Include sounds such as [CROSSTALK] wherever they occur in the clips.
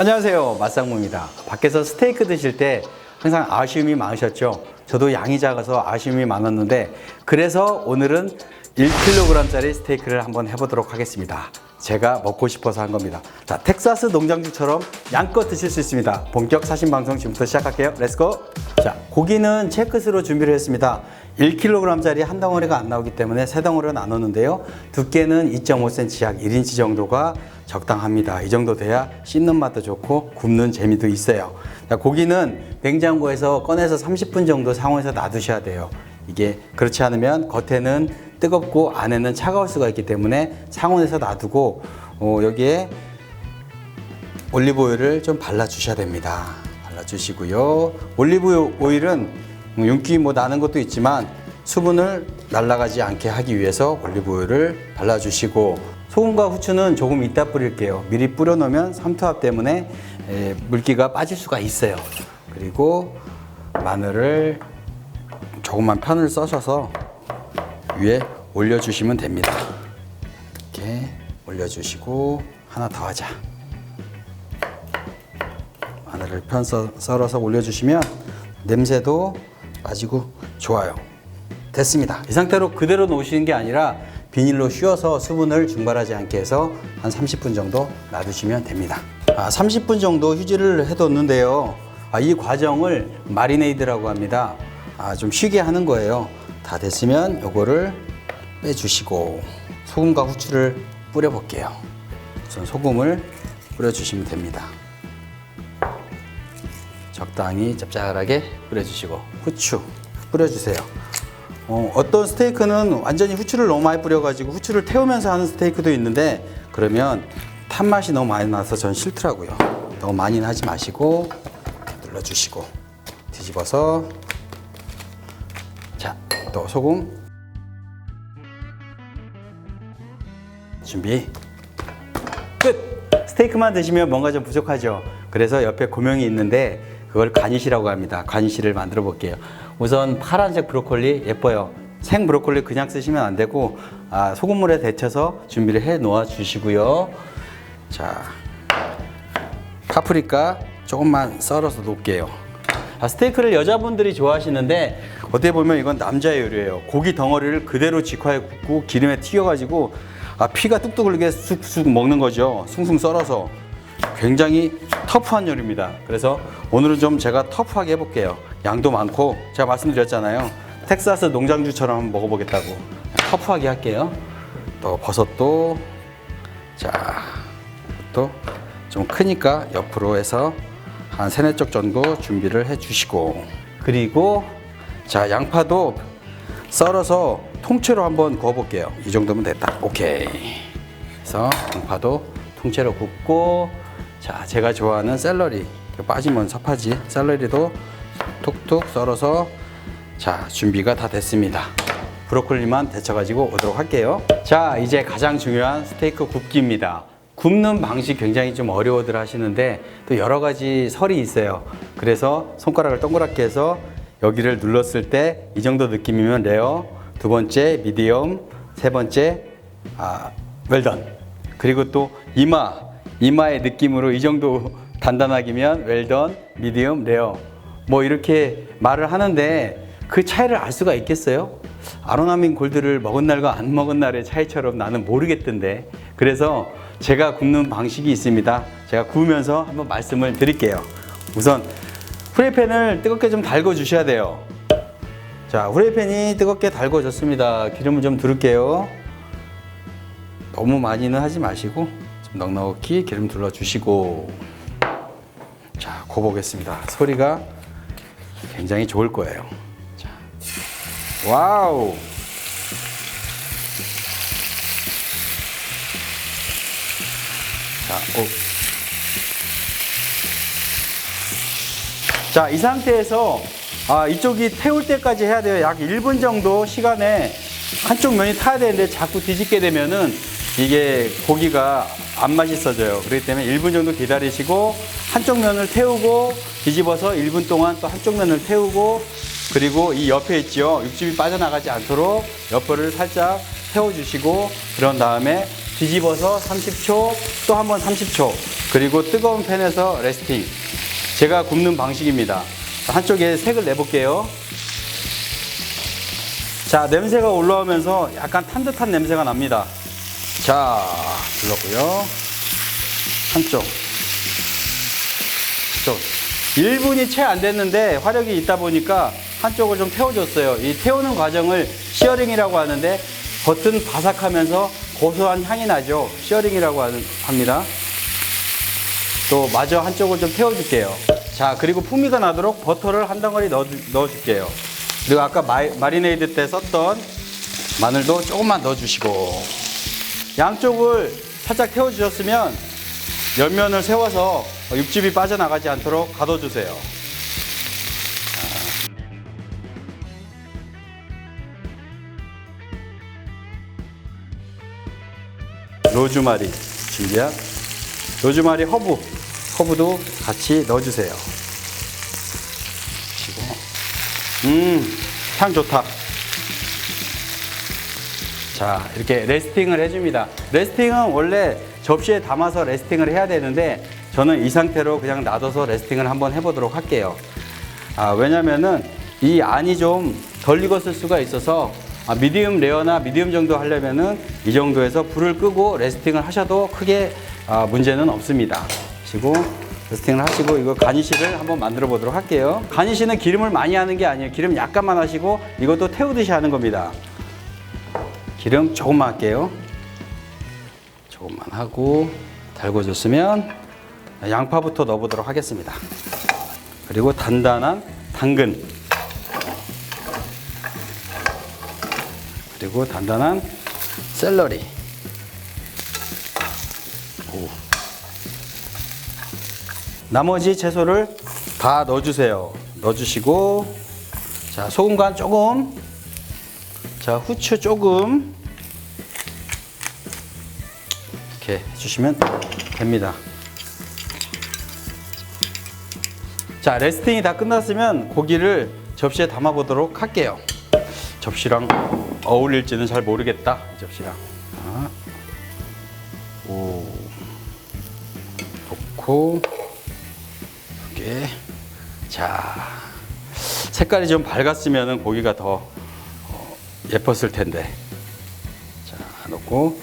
안녕하세요. 맛상무입니다. 밖에서 스테이크 드실 때 항상 아쉬움이 많으셨죠? 저도 양이 작아서 아쉬움이 많았는데 그래서 오늘은 1kg짜리 스테이크를 한번 해보도록 하겠습니다. 제가 먹고 싶어서 한 겁니다. 자, 텍사스 농장주처럼 양껏 드실 수 있습니다. 본격 사신 방송 지금부터 시작할게요. 렛츠고! 자, 고기는 체크스로 준비를 했습니다. 1kg짜리 한 덩어리가 안 나오기 때문에 세 덩어리로 나눴는데요. 두께는 2.5cm 약 1인치 정도가 적당합니다. 이 정도 돼야 씹는 맛도 좋고 굽는 재미도 있어요. 자, 고기는 냉장고에서 꺼내서 30분 정도 상온에서 놔두셔야 돼요. 이게 그렇지 않으면 겉에는 뜨겁고 안에는 차가울 수가 있기 때문에 상온에서 놔두고 어, 여기에 올리브 오일을 좀 발라 주셔야 됩니다. 발라 주시고요. 올리브 오일은 윤기 뭐 나는 것도 있지만 수분을 날아가지 않게 하기 위해서 올리브 오일을 발라 주시고 소금과 후추는 조금 이따 뿌릴게요. 미리 뿌려 놓으면 삼투압 때문에 에, 물기가 빠질 수가 있어요. 그리고 마늘을 조금만 편을 써셔서 위에 올려주시면 됩니다. 이렇게 올려주시고 하나 더 하자. 마늘을 편 썰- 썰어서 올려주시면 냄새도 빠지고 좋아요. 됐습니다. 이 상태로 그대로 놓으시는 게 아니라 비닐로 씌워서 수분을 증발하지 않게 해서 한 30분 정도 놔두시면 됩니다. 아, 30분 정도 휴지를 해뒀는데요. 아, 이 과정을 마리네이드라고 합니다. 아, 좀 쉬게 하는 거예요. 다 됐으면 요거를 빼주시고 소금과 후추를 뿌려볼게요. 우선 소금을 뿌려주시면 됩니다. 적당히 짭짤하게 뿌려주시고 후추 뿌려주세요. 어, 어떤 스테이크는 완전히 후추를 너무 많이 뿌려가지고 후추를 태우면서 하는 스테이크도 있는데 그러면 탄 맛이 너무 많이 나서 전 싫더라고요. 너무 많이는 하지 마시고 눌러주시고 뒤집어서 자, 또 소금 준비 끝! 스테이크만 드시면 뭔가 좀 부족하죠. 그래서 옆에 고명이 있는데 그걸 가니시라고 합니다. 가니시를 만들어 볼게요. 우선 파란색 브로콜리 예뻐요. 생 브로콜리 그냥 쓰시면 안 되고 아, 소금물에 데쳐서 준비를 해 놓아 주시고요. 자, 파프리카 조금만 썰어서 놓을게요. 아, 스테이크를 여자분들이 좋아하시는데 어떻게 보면 이건 남자의 요리예요. 고기 덩어리를 그대로 직화에 굽고 기름에 튀겨가지고 아, 피가 뚝뚝 흘리게 쑥쑥 먹는 거죠. 숭숭 썰어서 굉장히 터프한 요리입니다. 그래서 오늘은 좀 제가 터프하게 해볼게요. 양도 많고 제가 말씀드렸잖아요. 텍사스 농장주처럼 먹어보겠다고 터프하게 할게요. 또 버섯도 자, 또 좀 크니까 옆으로 해서 한 세네 쪽 정도 준비를 해 주시고. 그리고 자 양파도 썰어서 통째로 한번 구워 볼게요. 이 정도면 됐다. 오케이. 그래서 양파도 통째로 굽고 자 제가 좋아하는 샐러리 빠지면 섭하지. 샐러리도 톡톡 썰어서 자 준비가 다 됐습니다 브로콜리만 데쳐 가지고 오도록 할게요 자 이제 가장 중요한 스테이크 굽기입니다 굽는 방식 굉장히 좀 어려워들 하시는데 또 여러 가지 설이 있어요. 그래서 손가락을 동그랗게 해서 여기를 눌렀을 때 이 정도 느낌이면 레어, 두 번째 미디엄, 세 번째 아, 웰던. 그리고 또 이마, 이마의 느낌으로 이 정도 [LAUGHS] 단단하기면 웰던, 미디엄, 레어. 뭐 이렇게 말을 하는데 그 차이를 알 수가 있겠어요? 아로나민 골드를 먹은 날과 안 먹은 날의 차이처럼 나는 모르겠던데. 그래서 제가 굽는 방식이 있습니다. 제가 구우면서 한번 말씀을 드릴게요. 우선 후라이팬을 뜨겁게 좀 달궈 주셔야 돼요. 자, 후라이팬이 뜨겁게 달궈졌습니다. 기름을 좀 두를게요. 너무 많이는 하지 마시고 좀 넉넉히 기름 둘러 주시고 자, 구워보겠습니다. 소리가 굉장히 좋을 거예요. 자, 와우! 자, 오. 자, 이 상태에서 아, 이쪽이 태울 때까지 해야 돼요. 약 1분 정도 시간에 한쪽 면이 타야 되는데 자꾸 뒤집게 되면은 이게 고기가 안 맛있어져요. 그렇기 때문에 1분 정도 기다리시고 한쪽 면을 태우고 뒤집어서 1분 동안 또 한쪽 면을 태우고 그리고 이 옆에 있죠. 육즙이 빠져나가지 않도록 옆을 살짝 태워주시고 그런 다음에 뒤집어서 30초 또 한 번 30초 그리고 뜨거운 팬에서 레스팅. 제가 굽는 방식입니다. 한쪽에 색을 내볼게요. 자, 냄새가 올라오면서 약간 탄 듯한 냄새가 납니다. 자, 불렀고요. 한쪽. 쪽. 1분이 채 안 됐는데 화력이 있다 보니까 한쪽을 좀 태워줬어요. 이 태우는 과정을 시어링이라고 하는데 겉은 바삭하면서 고소한 향이 나죠. 시어링이라고 합니다. 또 마저 한쪽을 좀 태워줄게요. 자, 그리고 풍미가 나도록 버터를 한 덩어리 넣어, 넣어줄게요. 그리고 아까 마이, 마리네이드 때 썼던 마늘도 조금만 넣어주시고 양쪽을 살짝 태워주셨으면 옆면을 세워서 육즙이 빠져나가지 않도록 가둬주세요. 로즈마리 준비한 로즈마리 허브 허브도 같이 넣어주세요. 그리고 음향 좋다. 자 이렇게 레스팅을 해줍니다. 레스팅은 원래 접시에 담아서 레스팅을 해야 되는데 저는 이 상태로 그냥 놔둬서 레스팅을 한번 해보도록 할게요. 아, 왜냐면은 이 안이 좀 덜 익었을 수가 있어서 아, 미디움 레어나 미디움 정도 하려면은 이 정도에서 불을 끄고 레스팅을 하셔도 크게 아, 문제는 없습니다. 그리고 레스팅을 하시고 이거 가니쉬를 한번 만들어 보도록 할게요. 가니쉬는 기름을 많이 하는 게 아니에요. 기름 약간만 하시고 이것도 태우듯이 하는 겁니다. 기름 조금만 할게요. 조금만 하고 달궈줬으면 양파부터 넣어보도록 하겠습니다. 그리고 단단한 당근. 그리고 단단한 샐러리. 오. 나머지 채소를 다 넣어주세요. 넣어주시고, 자, 소금 간 조금, 자, 후추 조금, 이렇게 해주시면 됩니다. 자, 레스팅이 다 끝났으면 고기를 접시에 담아 보도록 할게요. 접시랑 어울릴지는 잘 모르겠다. 이 접시랑. 자, 오. 놓고, 이렇게. 자, 색깔이 좀 밝았으면 고기가 더 어, 예뻤을 텐데. 자, 놓고.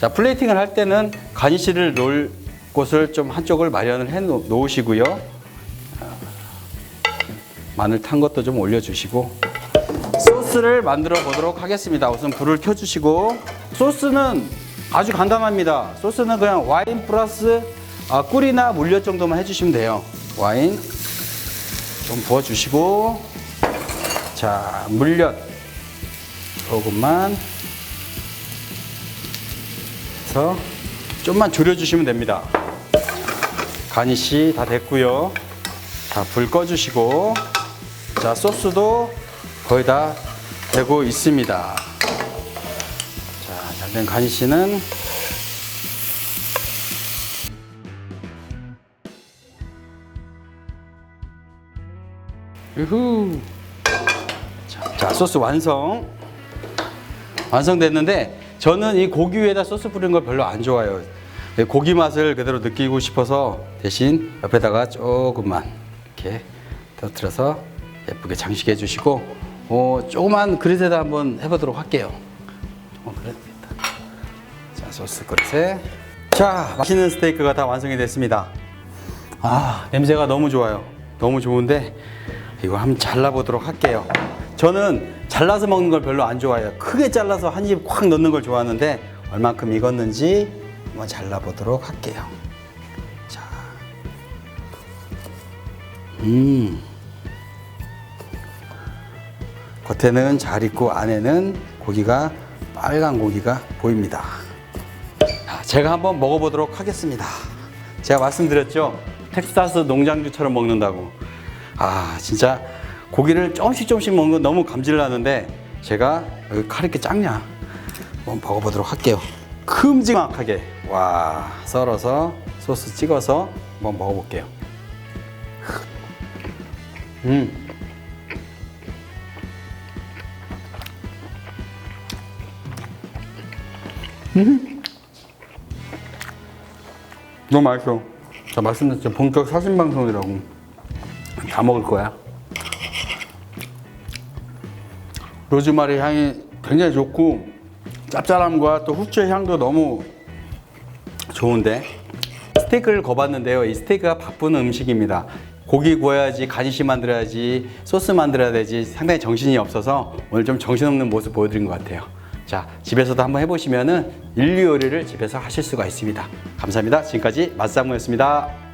자, 플레이팅을 할 때는 가니쉬를 놓을 곳을 좀 한쪽을 마련을 해 놓- 놓으시고요. 마늘 탄 것도 좀 올려주시고 소스를 만들어 보도록 하겠습니다. 우선 불을 켜주시고 소스는 아주 간단합니다. 소스는 그냥 와인 플러스 아, 꿀이나 물엿 정도만 해주시면 돼요. 와인 좀 부어주시고 자 물엿 조금만 해서 좀만 졸여주시면 됩니다. 가니쉬 다 됐고요. 자, 불 꺼주시고 자, 소스도 거의 다 되고 있습니다. 자, 잘된 유후. 자, 자, 소스 완성. 완성됐는데 저는 이 고기 위에다 소스 뿌리는 걸 별로 안 좋아해요. 고기 맛을 그대로 느끼고 싶어서 대신 옆에다가 조금만 이렇게 터뜨려서 예쁘게 장식해 주시고 어, 조그만 그릇에다 한번 해보도록 할게요. 조그만 그릇 있다. 자 소스 그릇에 자 맛있는 스테이크가 다 완성이 됐습니다. 아 냄새가 너무 좋아요. 너무 좋은데 이거 한번 잘라보도록 할게요. 저는 잘라서 먹는 걸 별로 안 좋아해요. 크게 잘라서 한입콱 넣는 걸 좋아하는데 얼만큼 익었는지 한번 잘라보도록 할게요. 자, 음, 겉에는 잘 익고 안에는 고기가 빨간 고기가 보입니다. 자, 제가 한번 먹어보도록 하겠습니다. 제가 말씀드렸죠. 텍사스 농장주처럼 먹는다고. 아, 진짜 고기를 조금씩 조금씩 먹는 건 너무 감질나는데 제가 여기 칼 이렇게 작냐? 한번 먹어보도록 할게요. 큼지막하게 와 썰어서 소스 찍어서 한번 먹어볼게요. 음. 음. 너무 맛있어. 자 말씀드렸죠 본격 사진 방송이라고 다 먹을 거야. 로즈마리 향이 굉장히 좋고 짭짤함과 또 후추의 향도 너무 좋은데 스테이크를 거봤는데요. 이 스테이크가 바쁜 음식입니다. 고기 구워야지, 가니시 만들어야지, 소스 만들어야 되지 상당히 정신이 없어서 오늘 좀 정신없는 모습 보여드린 것 같아요. 자, 집에서도 한번 해보시면은 인류 요리를 집에서 하실 수가 있습니다. 감사합니다. 지금까지 맛상무였습니다.